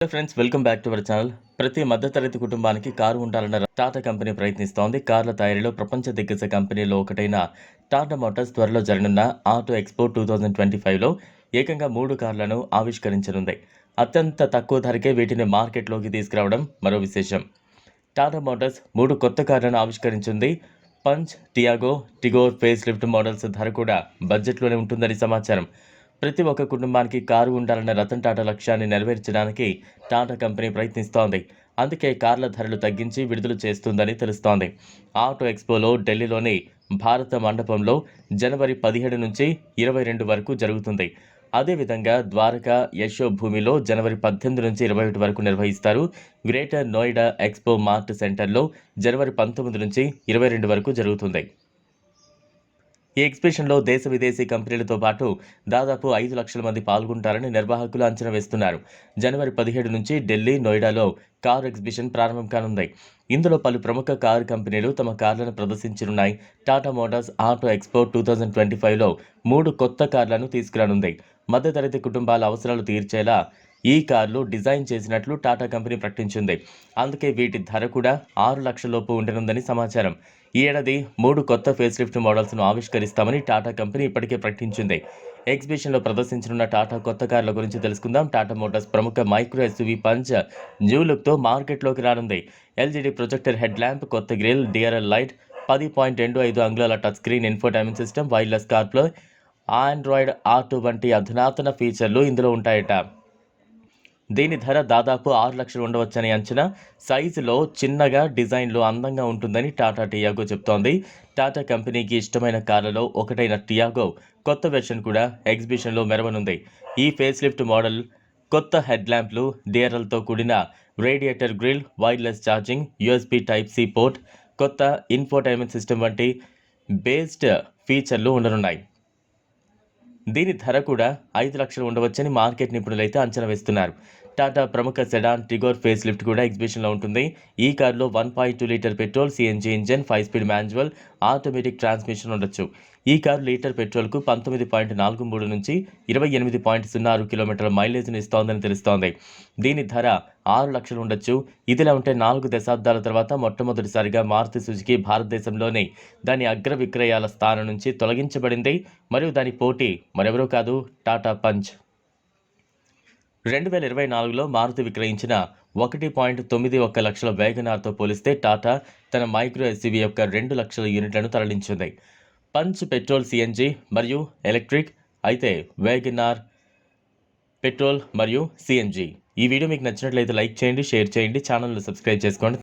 Friends welcome back to our channel ప్రతి మధ్యతరగతి కుటుంబానికి కారు ఉండాలన్న టాటా కంపెనీ ప్రయత్నిస్తోంది. కార్ల తయారీలో ప్రపంచ దిగ్గజ కంపెనీలో ఒకటైన టాటా మోటార్స్ త్వరలో జరగనున్న auto expo two thousand twenty ఫైవ్లో ఏకంగా మూడు కార్లను ఆవిష్కరించనుంది. అత్యంత తక్కువ ధరకే వీటిని మార్కెట్లోకి తీసుకురావడం మరో విశేషం. టాటా మోటార్స్ మూడు కొత్త కార్లను ఆవిష్కరించింది. Punch Tiago Tigor face lift models ధర కూడా బడ్జెట్లోనే ఉంటుందని సమాచారం. ప్రతి ఒక్క కుటుంబానికి కారు ఉండాలన్న రతన్ టాటా లక్ష్యాన్ని నెరవేర్చడానికి టాటా కంపెనీ ప్రయత్నిస్తోంది. అందుకే కార్ల ధరలు తగ్గించి విడుదల చేస్తుందని తెలుస్తోంది. ఆటో ఎక్స్పోలో ఢిల్లీలోని భారత మండపంలో జనవరి పదిహేడు నుంచి ఇరవై రెండు వరకు జరుగుతుంది. అదేవిధంగా ద్వారకా యశో భూమిలో జనవరి పద్దెనిమిది నుంచి ఇరవై ఒకటి వరకు నిర్వహిస్తారు. గ్రేటర్ నోయిడా ఎక్స్పో మార్ట్ సెంటర్లో జనవరి పంతొమ్మిది నుంచి ఇరవై రెండు వరకు జరుగుతుంది. ఈ ఎగ్జిబిషన్లో దేశ విదేశీ కంపెనీలతో పాటు దాదాపు ఐదు లక్షల మంది పాల్గొంటారని నిర్వాహకులు అంచనా వేస్తున్నారు. జనవరి పదిహేడు నుంచి ఢిల్లీ నోయిడాలో కార్ ఎగ్జిబిషన్ ప్రారంభం కానుంది. ఇందులో పలు ప్రముఖ కారు కంపెనీలు తమ కార్లను ప్రదర్శించనున్నాయి. Tata Motors auto expo two thousand twenty ఫైవ్లో మూడు కొత్త కార్లను తీసుకురానుంది. మధ్యతరగతి కుటుంబాల అవసరాలు తీర్చేలా ఈ కార్లు డిజైన్ చేసినట్లు టాటా కంపెనీ ప్రకటించింది. అందుకే వీటి ధర కూడా ఆరు లక్షల లోపు ఉండనుందని సమాచారం. ఈ ఏడాది మూడు కొత్త ఫేస్ లిఫ్ట్ మోడల్స్ను ఆవిష్కరిస్తామని టాటా కంపెనీ ఇప్పటికే ప్రకటించింది. ఎగ్జిబిషన్లో ప్రదర్శించనున్న టాటా కొత్త కార్ల గురించి తెలుసుకుందాం. టాటా మోటార్స్ ప్రముఖ మైక్రో ఎస్యూవీ పంచ్ న్యూ లుక్తో మార్కెట్లోకి రానుంది. ఎల్జీడీ ప్రొజెక్టర్ హెడ్ ల్యాంప్ కొత్త గ్రిల్ డిఆర్ఎల్ లైట్ పది పాయింట్ రెండు ఐదు అంగుళాల touch screen infotainment system wireless కార్ప్లో Android auto వంటి అధునాతన ఫీచర్లు ఇందులో ఉంటాయట. దీని ధర దాదాపు ఆరు లక్షలు ఉండవచ్చని అంచనా. సైజులో చిన్నగా డిజైన్లో అందంగా ఉంటుందని టాటా టియాగో చెప్తోంది. టాటా కంపెనీకి ఇష్టమైన కార్లలో ఒకటైన టియాగో కొత్త వెర్షన్ కూడా ఎగ్జిబిషన్లో మెరవనుంది. ఈ ఫేస్ లిఫ్ట్ మోడల్ కొత్త హెడ్ ల్యాంప్లు డిఆర్ఎల్తో కూడిన radiator grille wireless charging USB type C port కొత్త ఇన్ఫోటైన్మెంట్ సిస్టమ్ వంటి బేస్డ్ ఫీచర్లు ఉండనున్నాయి. దీని ధర కూడా ఐదు లక్షలు ఉండవచ్చని మార్కెట్ నిపుణులైతే అంచనా వేస్తున్నారు. టాటా ప్రముఖ సెడాన్ టిగోర్ ఫేస్ లిఫ్ట్ కూడా ఎగ్జిబిషన్లో ఉంటుంది. ఈ కారులో one point two litre petrol CNG engine five speed manual automatic transmission ఉండొచ్చు. ఈ కారు లీటర్ పెట్రోల్కు పంతొమ్మిది పాయింట్ నాలుగు మూడు నుంచి ఇరవై ఎనిమిది పాయింట్ సున్నా ఆరు కిలోమీటర్ల మైలేజ్ను ఇస్తోందని తెలుస్తోంది. దీని ధర ఆరు లక్షలు ఉండొచ్చు. ఇదిలా ఉంటే నాలుగు దశాబ్దాల తర్వాత మొట్టమొదటిసారిగా మారుతి సుజుకి భారతదేశంలోని దాని అగ్ర విక్రయాల స్థానం నుంచి తొలగించబడింది. మరియు దాని పోటీ మరెవరూ కాదు టాటా పంచ్. రెండు వేల ఇరవై నాలుగులో మారుతి విక్రయించిన ఒకటి పాయింట్ తొమ్మిది ఒక్క లక్షల వేగనార్తో పోలిస్తే టాటా తన మైక్రో ఎస్యూవీ యొక్క రెండు లక్షల యూనిట్లను తరలించింది. పంచ్ పెట్రోల్ సిఎన్జి మరియు ఎలక్ట్రిక్ అయితే వేగనార్ పెట్రోల్ మరియు సిఎన్జి ఈ వీడియో మీకు నచ్చినట్లయితే లైక్ చేయండి షేర్ చేయండి ఛానల్ను సబ్స్క్రైబ్ చేసుకోండి.